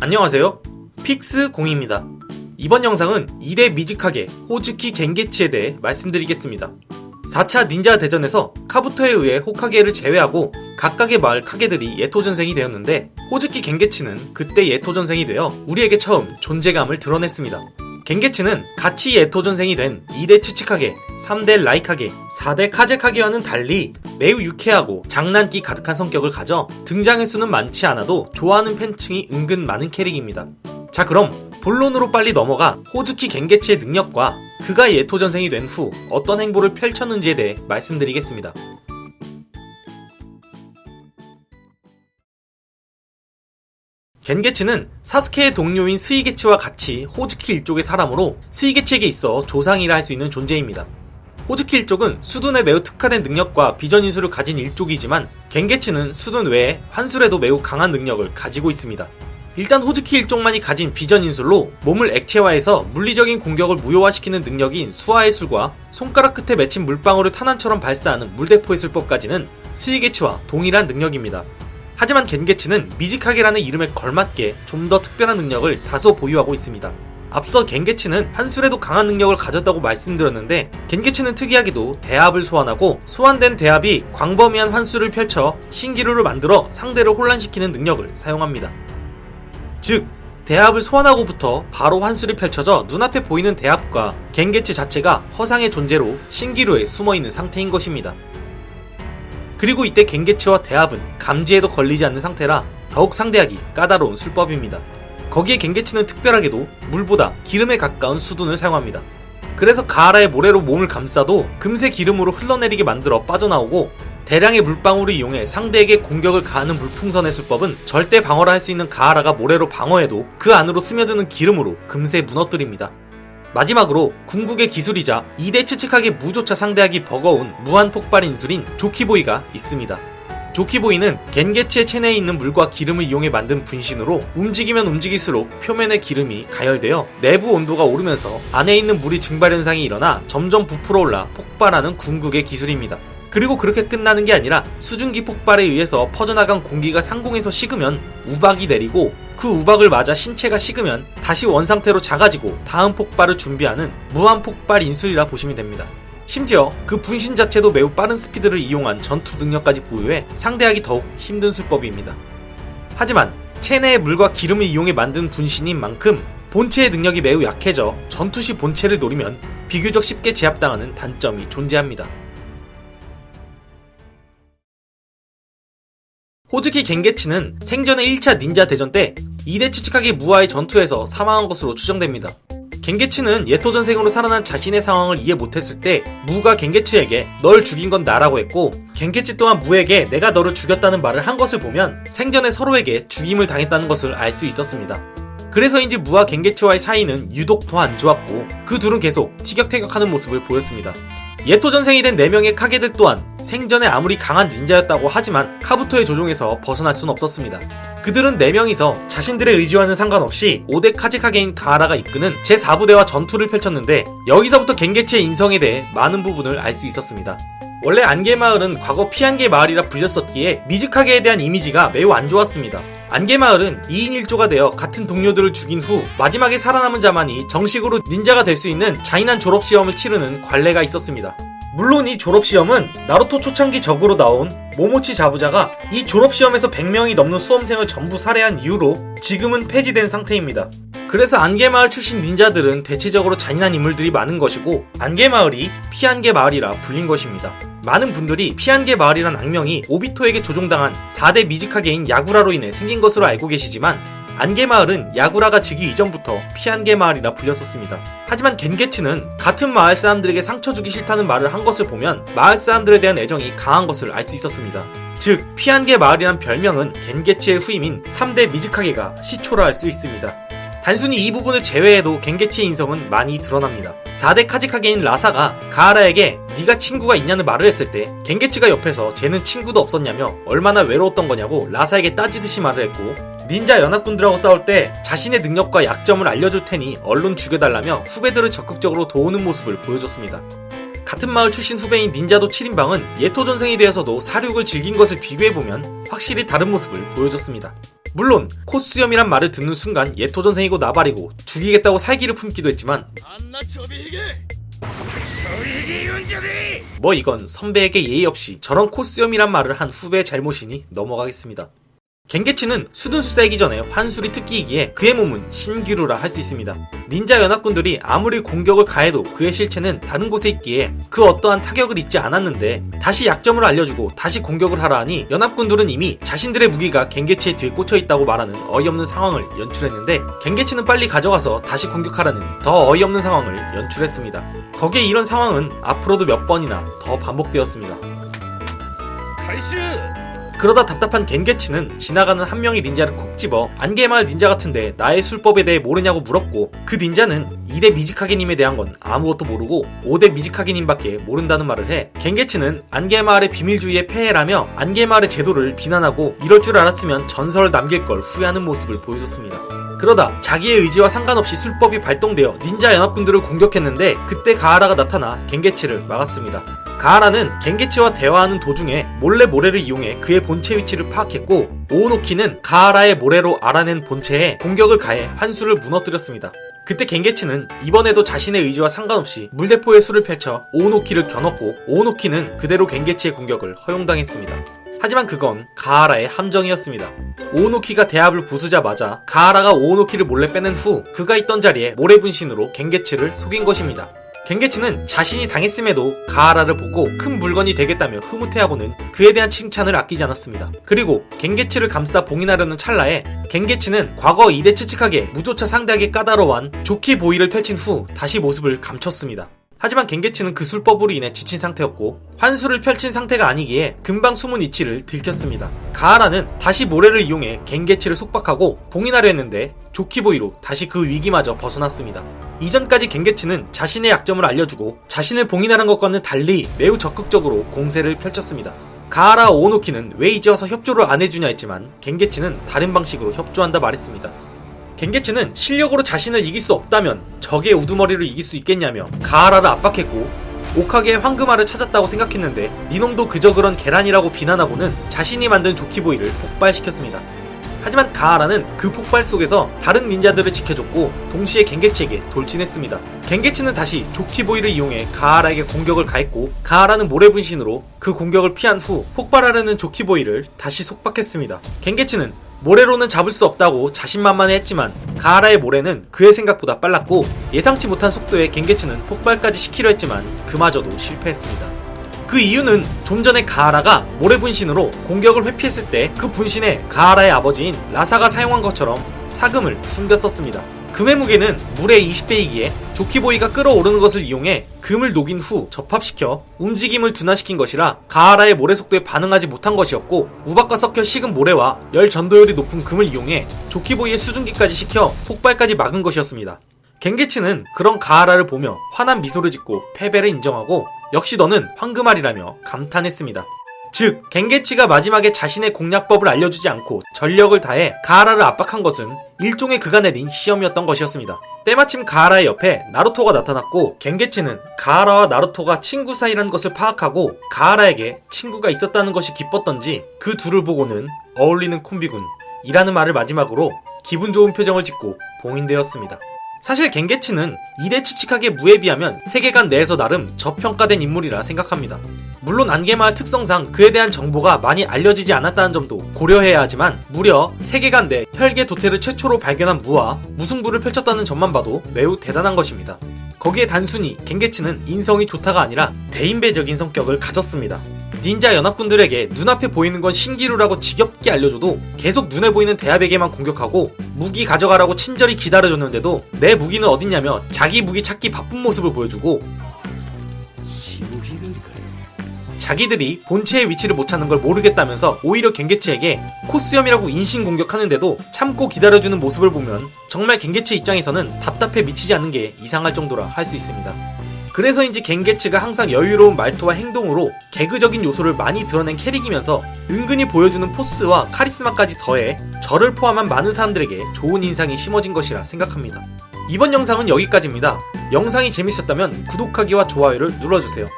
안녕하세요. 픽스 공입니다. 이번 영상은 2대 미직하게 호즈키 겐게치에 대해 말씀드리겠습니다. 4차 닌자 대전에서 카부토에 의해 호카게를 제외하고 각각의 마을 카게들이 예토전생이 되었는데 호즈키 겐게치는 그때 예토전생이 되어 우리에게 처음 존재감을 드러냈습니다. 겐게치는 같이 예토전생이 된 2대 츠츠카게, 3대 라이카게, 4대 카제카게와는 달리 매우 유쾌하고 장난기 가득한 성격을 가져 등장 횟수는 많지 않아도 좋아하는 팬층이 은근 많은 캐릭입니다. 자 그럼 본론으로 빨리 넘어가 호즈키 겐게치의 능력과 그가 예토전생이 된 후 어떤 행보를 펼쳤는지에 대해 말씀드리겠습니다. 겐게치는 사스케의 동료인 스이게치와 같이 호즈키 일족의 사람으로 스이게치에게 있어 조상이라 할 수 있는 존재입니다. 호즈키 일족은 수둔에 매우 특화된 능력과 비전 인수를 가진 일족이지만 겐게치는 수둔 외에 환술에도 매우 강한 능력을 가지고 있습니다. 일단 호즈키 일족만이 가진 비전 인술로 몸을 액체화해서 물리적인 공격을 무효화시키는 능력인 수화의 술과 손가락 끝에 맺힌 물방울을 탄환처럼 발사하는 물대포의 술법까지는 스이게치와 동일한 능력입니다. 하지만 겐게치는 미지카게라는 이름에 걸맞게 좀 더 특별한 능력을 다소 보유하고 있습니다. 앞서 겐게치는 한술에도 강한 능력을 가졌다고 말씀드렸는데 겐게치는 특이하게도 대합을 소환하고 소환된 대합이 광범위한 환수를 펼쳐 신기루를 만들어 상대를 혼란시키는 능력을 사용합니다. 즉 대합을 소환하고부터 바로 환술이 펼쳐져 눈앞에 보이는 대합과 겐게치 자체가 허상의 존재로 신기루에 숨어있는 상태인 것입니다. 그리고 이때 겐게치와 대합은 감지에도 걸리지 않는 상태라 더욱 상대하기 까다로운 술법입니다. 거기에 겐게치는 특별하게도 물보다 기름에 가까운 수둔을 사용합니다. 그래서 가하라의 모래로 몸을 감싸도 금세 기름으로 흘러내리게 만들어 빠져나오고 대량의 물방울을 이용해 상대에게 공격을 가하는 물풍선의 술법은 절대 방어를 할수 있는 가하라가 모래로 방어해도 그 안으로 스며드는 기름으로 금세 무너뜨립니다. 마지막으로 궁극의 기술이자 2대 치측하게 무조차 상대하기 버거운 무한 폭발 인술인 조키보이가 있습니다. 조키보이는 겐게치의 체내에 있는 물과 기름을 이용해 만든 분신으로 움직이면 움직일수록 표면의 기름이 가열되어 내부 온도가 오르면서 안에 있는 물이 증발 현상이 일어나 점점 부풀어 올라 폭발하는 궁극의 기술입니다. 그리고 그렇게 끝나는 게 아니라 수증기 폭발에 의해서 퍼져나간 공기가 상공에서 식으면 우박이 내리고 그 우박을 맞아 신체가 식으면 다시 원상태로 작아지고 다음 폭발을 준비하는 무한 폭발 인술이라 보시면 됩니다. 심지어 그 분신 자체도 매우 빠른 스피드를 이용한 전투 능력까지 보유해 상대하기 더욱 힘든 술법입니다. 하지만 체내의 물과 기름을 이용해 만든 분신인 만큼 본체의 능력이 매우 약해져 전투 시 본체를 노리면 비교적 쉽게 제압당하는 단점이 존재합니다. 호즈키 겐게치는 생전의 1차 닌자 대전 때 2대 치츠카게 무아의 전투에서 사망한 것으로 추정됩니다. 겐게치는 예토전생으로 살아난 자신의 상황을 이해 못했을 때 무가 겐게치에게 널 죽인 건 나라고 했고 겐게치 또한 무에게 내가 너를 죽였다는 말을 한 것을 보면 생전에 서로에게 죽임을 당했다는 것을 알 수 있었습니다. 그래서인지 무와 겐게치와의 사이는 유독 더 안 좋았고 그 둘은 계속 티격태격하는 모습을 보였습니다. 예토전생이 된 4명의 카게들 또한 생전에 아무리 강한 닌자였다고 하지만 카부토의 조종에서 벗어날 수는 없었습니다. 그들은 4명이서 자신들의 의지와는 상관없이 5대 카지카게인 가하라가 이끄는 제4부대와 전투를 펼쳤는데 여기서부터 겐게치의 인성에 대해 많은 부분을 알 수 있었습니다. 원래 안개마을은 과거 피안개 마을이라 불렸었기에 미즈카게에 대한 이미지가 매우 안 좋았습니다. 안개마을은 2인 1조가 되어 같은 동료들을 죽인 후 마지막에 살아남은 자만이 정식으로 닌자가 될 수 있는 잔인한 졸업시험을 치르는 관례가 있었습니다. 물론 이 졸업시험은 나루토 초창기 적으로 나온 모모치 자부자가 이 졸업시험에서 100명이 넘는 수험생을 전부 살해한 이후로 지금은 폐지된 상태입니다. 그래서 안개마을 출신 닌자들은 대체적으로 잔인한 인물들이 많은 것이고 안개마을이 피안개 마을이라 불린 것입니다. 많은 분들이 피안개 마을이란 악명이 오비토에게 조종당한 4대 미지카게인 야구라로 인해 생긴 것으로 알고 계시지만 안개마을은 야구라가 지기 이전부터 피안개 마을이라 불렸었습니다. 하지만 겐게치는 같은 마을 사람들에게 상처 주기 싫다는 말을 한 것을 보면 마을 사람들에 대한 애정이 강한 것을 알 수 있었습니다. 즉, 피안개 마을이란 별명은 겐게치의 후임인 3대 미즈카게가 시초라 할 수 있습니다. 단순히 이 부분을 제외해도 겐게치의 인성은 많이 드러납니다. 4대 카지카게인 라사가 가하라에게 네가 친구가 있냐는 말을 했을 때 겐게치가 옆에서 쟤는 친구도 없었냐며 얼마나 외로웠던 거냐고 라사에게 따지듯이 말을 했고 닌자 연합군들하고 싸울 때 자신의 능력과 약점을 알려줄 테니 얼른 죽여달라며 후배들을 적극적으로 도우는 모습을 보여줬습니다. 같은 마을 출신 후배인 닌자도 7인방은 예토 전생이 되어서도 사륙을 즐긴 것을 비교해보면 확실히 다른 모습을 보여줬습니다. 물론 코스염이란 말을 듣는 순간 예토전생이고 나발이고 죽이겠다고 살기를 품기도 했지만 뭐 이건 선배에게 예의 없이 저런 코스염이란 말을 한 후배의 잘못이니 넘어가겠습니다. 갱게치는 수둔수사이기 전에 환술이 특기이기에 그의 몸은 신기루라 할 수 있습니다. 닌자 연합군들이 아무리 공격을 가해도 그의 실체는 다른 곳에 있기에 그 어떠한 타격을 입지 않았는데 다시 약점을 알려주고 다시 공격을 하라 하니 연합군들은 이미 자신들의 무기가 갱게치의 뒤에 꽂혀 있다고 말하는 어이없는 상황을 연출했는데 갱게치는 빨리 가져가서 다시 공격하라는 더 어이없는 상황을 연출했습니다. 거기에 이런 상황은 앞으로도 몇 번이나 더 반복되었습니다. 回収 그러다 답답한 겐게치는 지나가는 한 명의 닌자를 콕 집어 안개마을 닌자 같은데 나의 술법에 대해 모르냐고 물었고 그 닌자는 2대 미즈카게님에 대한 건 아무것도 모르고 5대 미즈카게님밖에 모른다는 말을 해 겐게치는 안개마을의 비밀주의의 폐해라며 안개마을의 제도를 비난하고 이럴 줄 알았으면 전설을 남길 걸 후회하는 모습을 보여줬습니다. 그러다 자기의 의지와 상관없이 술법이 발동되어 닌자 연합군들을 공격했는데 그때 가하라가 나타나 겐게치를 막았습니다. 가하라는 겐게치와 대화하는 도중에 몰래 모래를 이용해 그의 본체 위치를 파악했고 오오노키는 가하라의 모래로 알아낸 본체에 공격을 가해 환수를 무너뜨렸습니다. 그때 겐게치는 이번에도 자신의 의지와 상관없이 물대포의 수를 펼쳐 오오노키를 겨눴고 오오노키는 그대로 겐게치의 공격을 허용당했습니다. 하지만 그건 가하라의 함정이었습니다. 오오노키가 대합을 부수자마자 가하라가 오오노키를 몰래 빼낸 후 그가 있던 자리에 모래 분신으로 겐게치를 속인 것입니다. 겐게치는 자신이 당했음에도 가하라를 보고 큰 물건이 되겠다며 흐뭇해하고는 그에 대한 칭찬을 아끼지 않았습니다. 그리고 겐게치를 감싸 봉인하려는 찰나에 겐게치는 과거 이대 츠츠카게 무조차 상대하기 까다로운 조키 보이를 펼친 후 다시 모습을 감췄습니다. 하지만 겐게치는 그 술법으로 인해 지친 상태였고 환수를 펼친 상태가 아니기에 금방 숨은 이치를 들켰습니다. 가하라는 다시 모래를 이용해 겐게치를 속박하고 봉인하려 했는데 조키보이로 다시 그 위기마저 벗어났습니다. 이전까지 겐게치는 자신의 약점을 알려주고 자신을 봉인하는 것과는 달리 매우 적극적으로 공세를 펼쳤습니다. 가하라 오노키는 왜 이제 와서 협조를 안 해주냐 했지만 겐게치는 다른 방식으로 협조한다 말했습니다. 겐게치는 실력으로 자신을 이길 수 없다면 적의 우두머리를 이길 수 있겠냐며 가하라를 압박했고 오카게의 황금알을 찾았다고 생각했는데 니놈도 그저 그런 계란이라고 비난하고는 자신이 만든 조키보이를 폭발시켰습니다. 하지만 가하라는 그 폭발 속에서 다른 닌자들을 지켜줬고 동시에 겐게치에게 돌진했습니다. 겐게치는 다시 조키보이를 이용해 가하라에게 공격을 가했고 가하라는 모래분신으로 그 공격을 피한 후 폭발하려는 조키보이를 다시 속박했습니다. 겐게치는 모래로는 잡을 수 없다고 자신만만해 했지만 가하라의 모래는 그의 생각보다 빨랐고 예상치 못한 속도의 겐게치는 폭발까지 시키려 했지만 그마저도 실패했습니다. 그 이유는 좀 전에 가하라가 모래 분신으로 공격을 회피했을 때 그 분신에 가하라의 아버지인 라사가 사용한 것처럼 사금을 숨겼었습니다. 금의 무게는 물의 20배이기에 조키보이가 끌어오르는 것을 이용해 금을 녹인 후 접합시켜 움직임을 둔화시킨 것이라 가하라의 모래 속도에 반응하지 못한 것이었고 우박과 섞여 식은 모래와 열 전도율이 높은 금을 이용해 조키보이의 수증기까지 시켜 폭발까지 막은 것이었습니다. 갱게치는 그런 가하라를 보며 환한 미소를 짓고 패배를 인정하고 역시 너는 황금알이라며 감탄했습니다. 즉, 갱게치가 마지막에 자신의 공략법을 알려주지 않고 전력을 다해 가하라를 압박한 것은 일종의 그가 내린 시험이었던 것이었습니다. 때마침 가하라의 옆에 나루토가 나타났고 갱게치는 가하라와 나루토가 친구 사이라는 것을 파악하고 가하라에게 친구가 있었다는 것이 기뻤던지 그 둘을 보고는 어울리는 콤비군 이라는 말을 마지막으로 기분 좋은 표정을 짓고 봉인되었습니다. 사실 갱게치는 이대 치칙하게 무에 비하면 세계관 내에서 나름 저평가된 인물이라 생각합니다. 물론 안개마을 특성상 그에 대한 정보가 많이 알려지지 않았다는 점도 고려해야 하지만 무려 세계관 내 혈계 도태를 최초로 발견한 무와 무승부를 펼쳤다는 점만 봐도 매우 대단한 것입니다. 거기에 단순히 갱게츠는 인성이 좋다가 아니라 대인배적인 성격을 가졌습니다. 닌자 연합군들에게 눈앞에 보이는 건 신기루라고 지겹게 알려줘도 계속 눈에 보이는 대합에게만 공격하고 무기 가져가라고 친절히 기다려줬는데도 내 무기는 어딨냐며 자기 무기 찾기 바쁜 모습을 보여주고 자기들이 본체의 위치를 못 찾는 걸 모르겠다면서 오히려 갱게치에게 코스염이라고 인신 공격하는데도 참고 기다려주는 모습을 보면 정말 갱게치 입장에서는 답답해 미치지 않는 게 이상할 정도라 할 수 있습니다. 그래서인지 갱게츠가 항상 여유로운 말투와 행동으로 개그적인 요소를 많이 드러낸 캐릭이면서 은근히 보여주는 포스와 카리스마까지 더해 저를 포함한 많은 사람들에게 좋은 인상이 심어진 것이라 생각합니다. 이번 영상은 여기까지입니다. 영상이 재밌었다면 구독하기와 좋아요를 눌러주세요.